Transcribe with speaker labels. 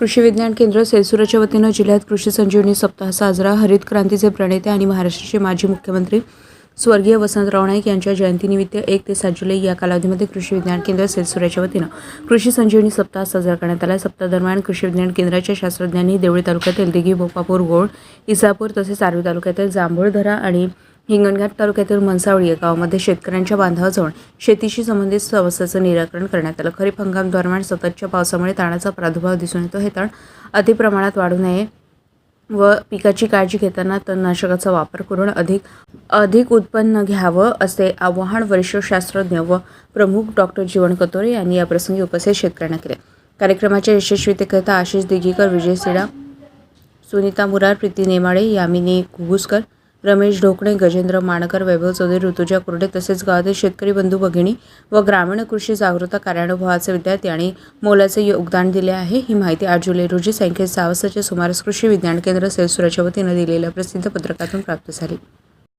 Speaker 1: कृषी विज्ञान केंद्र सेलसुराच्या वतीनं जिल्ह्यात कृषी संजीवनी सप्ताह साजरा हरित क्रांतीचे प्रणेते आणि महाराष्ट्राचे माजी मुख्यमंत्री स्वर्गीय वसंतराव नाईक यांच्या जयंतीनिमित्त एक ते सात जुलै या कालावधीमध्ये कृषी विज्ञान केंद्र सेलसुराच्या वतीनं कृषी संजीवनी सप्ताह साजरा करण्यात आला. सप्ताहादरम्यान कृषी विज्ञान केंद्राच्या शास्त्रज्ञांनी देवळी तालुक्यातील दिघी भोपापूर गोळ इसापूर तसेच आर्वी तालुक्यातील जांभूळधरा आणि हिंगणघाट तालुक्यातील मनसावळी या गावामध्ये शेतकऱ्यांच्या बांधावर शेतीशी संबंधित समस्याचं निराकरण करण्यात आलं. खरीप हंगाम दरम्यान सततच्या पावसामुळे ताणाचा प्रादुर्भाव दिसून येतो. हे तण अतिप्रमाणात वाढू नये व पिकाची काळजी घेताना तणनाशकाचा वापर करून अधिक अधिक उत्पन्न घ्यावं असे आवाहन वरिष्ठ शास्त्रज्ञ व प्रमुख डॉक्टर जीवन कतोरे यांनी याप्रसंगी उपस्थित शेतकऱ्यांना केले. कार्यक्रमाच्या यशस्वीतेकरिता आशिष दिघीकर विजय सिडा सुनीता मुरार प्रीती नेमाळे यामिनी घुगुसकर रमेश ढोकणे गजेंद्र माणकर वैभव चौधरी ऋतुजा कुर्डे तसेच गावातील शेतकरी बंधू भगिनी व ग्रामीण कृषी जागृता कार्यानुभवाचे विद्यार्थी आणि मोलाचे योगदान दिले आहे. ही माहिती आठ जुलै रोजी सायंकाळी सहा वाजताच्या सुमारास कृषी विज्ञान केंद्र सेलसुराच्या वतीनं दिलेल्या प्रसिद्ध पत्रकातून प्राप्त झाली.